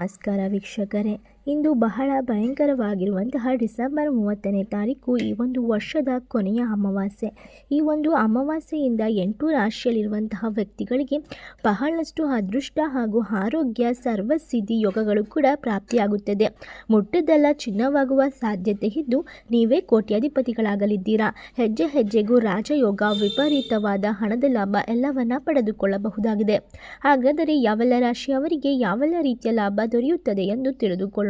ನಮಸ್ಕಾರ ವೀಕ್ಷಕರೇ ಇಂದು ಬಹಳ ಭಯಂಕರವಾಗಿರುವಂತಹ ಡಿಸೆಂಬರ್ ಮೂವತ್ತನೇ ತಾರೀಕು ಈ ಒಂದು ವರ್ಷದ ಕೊನೆಯ ಅಮಾವಾಸ್ಯೆ. ಈ ಒಂದು ಅಮಾವಾಸ್ಯೆಯಿಂದ ಎಂಟು ರಾಶಿಯಲ್ಲಿರುವಂತಹ ವ್ಯಕ್ತಿಗಳಿಗೆ ಬಹಳಷ್ಟು ಅದೃಷ್ಟ ಹಾಗೂ ಆರೋಗ್ಯ ಸರ್ವಸಿದ್ಧಿ ಯೋಗಗಳು ಕೂಡ ಪ್ರಾಪ್ತಿಯಾಗುತ್ತದೆ. ಮುಟ್ಟದಲ್ಲ ಚಿನ್ನವಾಗುವ ಸಾಧ್ಯತೆ ಇದ್ದು ನೀವೇ ಕೋಟ್ಯಾಧಿಪತಿಗಳಾಗಲಿದ್ದೀರಾ? ಹೆಜ್ಜೆ ಹೆಜ್ಜೆಗೂ ರಾಜಯೋಗ, ವಿಪರೀತವಾದ ಹಣದ ಲಾಭ ಎಲ್ಲವನ್ನ ಪಡೆದುಕೊಳ್ಳಬಹುದಾಗಿದೆ. ಹಾಗಾದರೆ ಯಾವೆಲ್ಲ ರಾಶಿಯವರಿಗೆ ಯಾವೆಲ್ಲ ರೀತಿಯ ಲಾಭ ದೊರೆಯುತ್ತದೆ ಎಂದು ತಿಳಿದುಕೊಳ್ಳೋಣ.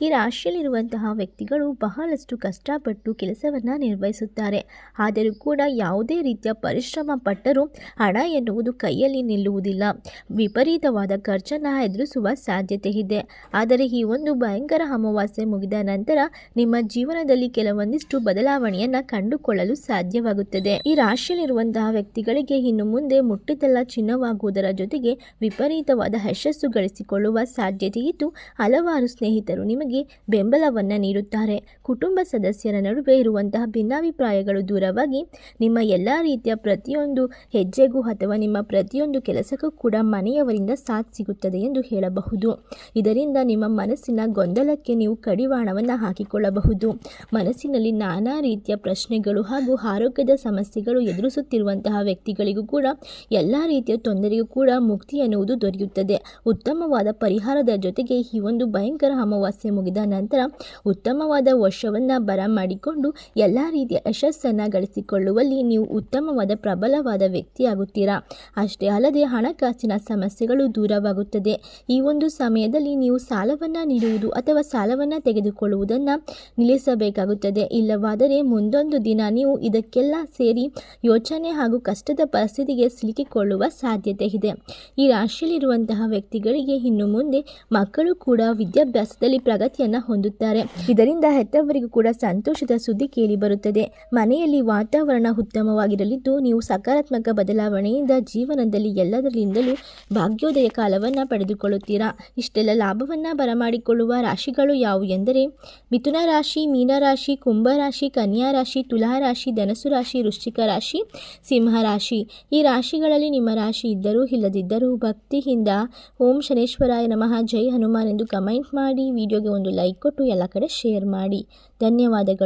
ಈ ರಾಶಿಯಲ್ಲಿರುವಂತಹ ವ್ಯಕ್ತಿಗಳು ಬಹಳಷ್ಟು ಕಷ್ಟಪಟ್ಟು ಕೆಲಸವನ್ನು ನಿರ್ವಹಿಸುತ್ತಾರೆ. ಆದರೂ ಕೂಡ ಯಾವುದೇ ರೀತಿಯ ಪರಿಶ್ರಮ ಪಟ್ಟರೂ ಹಣ ಎನ್ನುವುದು ಕೈಯಲ್ಲಿ ನಿಲ್ಲುವುದಿಲ್ಲ. ವಿಪರೀತವಾದ ಖರ್ಚನ್ನು ಎದುರಿಸುವ ಸಾಧ್ಯತೆ ಇದೆ. ಆದರೆ ಈ ಒಂದು ಭಯಂಕರ ಅಮಾವಾಸ್ಯೆ ಮುಗಿದ ನಂತರ ನಿಮ್ಮ ಜೀವನದಲ್ಲಿ ಕೆಲವೊಂದಿಷ್ಟು ಬದಲಾವಣೆಯನ್ನು ಕಂಡುಕೊಳ್ಳಲು ಸಾಧ್ಯವಾಗುತ್ತದೆ. ಈ ರಾಶಿಯಲ್ಲಿರುವಂತಹ ವ್ಯಕ್ತಿಗಳಿಗೆ ಇನ್ನು ಮುಂದೆ ಮುಟ್ಟಿದೆಲ್ಲ ಚಿನ್ನವಾಗುವುದರ ಜೊತೆಗೆ ವಿಪರೀತವಾದ ಯಶಸ್ಸು ಗಳಿಸಿಕೊಳ್ಳುವ ಸಾಧ್ಯತೆ ಇದ್ದು, ಹಲವಾರು ಸ್ನೇಹಿತರು ನಿಮಗೆ ಬೆಂಬಲವನ್ನು ನೀಡುತ್ತಾರೆ. ಕುಟುಂಬ ಸದಸ್ಯರ ನಡುವೆ ಇರುವಂತಹ ಭಿನ್ನಾಭಿಪ್ರಾಯಗಳು ದೂರವಾಗಿ ನಿಮ್ಮ ಎಲ್ಲ ರೀತಿಯ ಪ್ರತಿಯೊಂದು ಹೆಜ್ಜೆಗೂ ಅಥವಾ ನಿಮ್ಮ ಪ್ರತಿಯೊಂದು ಕೆಲಸಕ್ಕೂ ಕೂಡ ಮನೆಯವರಿಂದ ಸಾಥ್ ಸಿಗುತ್ತದೆ ಎಂದು ಹೇಳಬಹುದು. ಇದರಿಂದ ನಿಮ್ಮ ಮನಸ್ಸಿನ ಗೊಂದಲಕ್ಕೆ ನೀವು ಕಡಿವಾಣವನ್ನು ಹಾಕಿಕೊಳ್ಳಬಹುದು. ಮನಸ್ಸಿನಲ್ಲಿ ನಾನಾ ರೀತಿಯ ಪ್ರಶ್ನೆಗಳು ಹಾಗೂ ಆರೋಗ್ಯದ ಸಮಸ್ಯೆಗಳು ಎದುರಿಸುತ್ತಿರುವಂತಹ ವ್ಯಕ್ತಿಗಳಿಗೂ ಕೂಡ, ಎಲ್ಲ ರೀತಿಯ ತೊಂದರೆಗೂ ಕೂಡ ಮುಕ್ತಿ ಎನ್ನುವುದು ದೊರೆಯುತ್ತದೆ. ಉತ್ತಮವಾದ ಪರಿಹಾರದ ಜೊತೆಗೆ ಈ ಒಂದು ಭಯಂಕರ ಅಮಾವಾಸ್ಯೆ ಮುಗಿದ ನಂತರ ಉತ್ತಮವಾದ ವರ್ಷವನ್ನು ಬರಮಾಡಿಕೊಂಡು ಎಲ್ಲ ರೀತಿಯ ಯಶಸ್ಸನ್ನು ಗಳಿಸಿಕೊಳ್ಳುವಲ್ಲಿ ನೀವು ಉತ್ತಮವಾದ ಪ್ರಬಲವಾದ ವ್ಯಕ್ತಿಯಾಗುತ್ತೀರಾ? ಅಷ್ಟೇ ಅಲ್ಲದೆ ಹಣಕಾಸಿನ ಸಮಸ್ಯೆಗಳು ದೂರವಾಗುತ್ತದೆ. ಈ ಒಂದು ಸಮಯದಲ್ಲಿ ನೀವು ಸಾಲವನ್ನು ನೀಡುವುದು ಅಥವಾ ಸಾಲವನ್ನು ತೆಗೆದುಕೊಳ್ಳುವುದನ್ನು ನಿಲ್ಲಿಸಬೇಕಾಗುತ್ತದೆ. ಇಲ್ಲವಾದರೆ ಮುಂದೊಂದು ದಿನ ನೀವು ಇದಕ್ಕೆಲ್ಲ ಸೇರಿ ಯೋಚನೆ ಹಾಗೂ ಕಷ್ಟದ ಪರಿಸ್ಥಿತಿಗೆ ಸಿಲುಕಿಕೊಳ್ಳುವ ಸಾಧ್ಯತೆ ಇದೆ. ಈ ರಾಶಿಯಲ್ಲಿರುವಂತಹ ವ್ಯಕ್ತಿಗಳಿಗೆ ಇನ್ನು ಮುಂದೆ ಮಕ್ಕಳು ಕೂಡ ವಿದ್ಯಾಭ್ಯಾಸದಲ್ಲಿ ಪ್ರಗತಿಯನ್ನು ಹೊಂದುತ್ತಾರೆ. ಇದರಿಂದ ಹೆತ್ತವರಿಗೂ ಕೂಡ ಸಂತೋಷದ ಸುದ್ದಿ ಕೇಳಿ ಬರುತ್ತದೆ. ಮನೆಯಲ್ಲಿ ವಾತಾವರಣ ಉತ್ತಮವಾಗಿರಲಿದ್ದು, ನೀವು ಸಕಾರಾತ್ಮಕ ಬದಲಾವಣೆಯಿಂದ ಜೀವನದಲ್ಲಿ ಎಲ್ಲದರಿಂದಲೂ ಭಾಗ್ಯೋದಯ ಕಾಲವನ್ನು ಪಡೆದುಕೊಳ್ಳುತ್ತೀರಾ? ಇಷ್ಟೆಲ್ಲ ಲಾಭವನ್ನ ಬರಮಾಡಿಕೊಳ್ಳುವ ರಾಶಿಗಳು ಯಾವುವು ಎಂದರೆ, ಮಿಥುನ ರಾಶಿ ಮೀನರಾಶಿ ಕುಂಭರಾಶಿ ಕನ್ಯಾ ರಾಶಿ, ತುಲಾ ರಾಶಿ ಧನಸು ರಾಶಿ, ವೃಶ್ಚಿಕ ರಾಶಿ, ಸಿಂಹ ರಾಶಿ. ಈ ರಾಶಿಗಳಲ್ಲಿ ನಿಮ್ಮ ರಾಶಿ ಇದ್ದರೂ ಇಲ್ಲದಿದ್ದರೂ ಭಕ್ತಿಯಿಂದ ಓಂ ಶನೇಶ್ವರಾಯ ನಮಃ, ಜೈ ಹನುಮಾನ್ ಎಂದು ಕಮೆಂಟ್ ಮಾಡಿ, ವಿಡಿಯೋಗೆ ಒಂದು ಲೈಕ್ ಕೊಟ್ಟು ಎಲ್ಲ ಕಡೆ ಶೇರ್ ಮಾಡಿ. ಧನ್ಯವಾದಗಳು.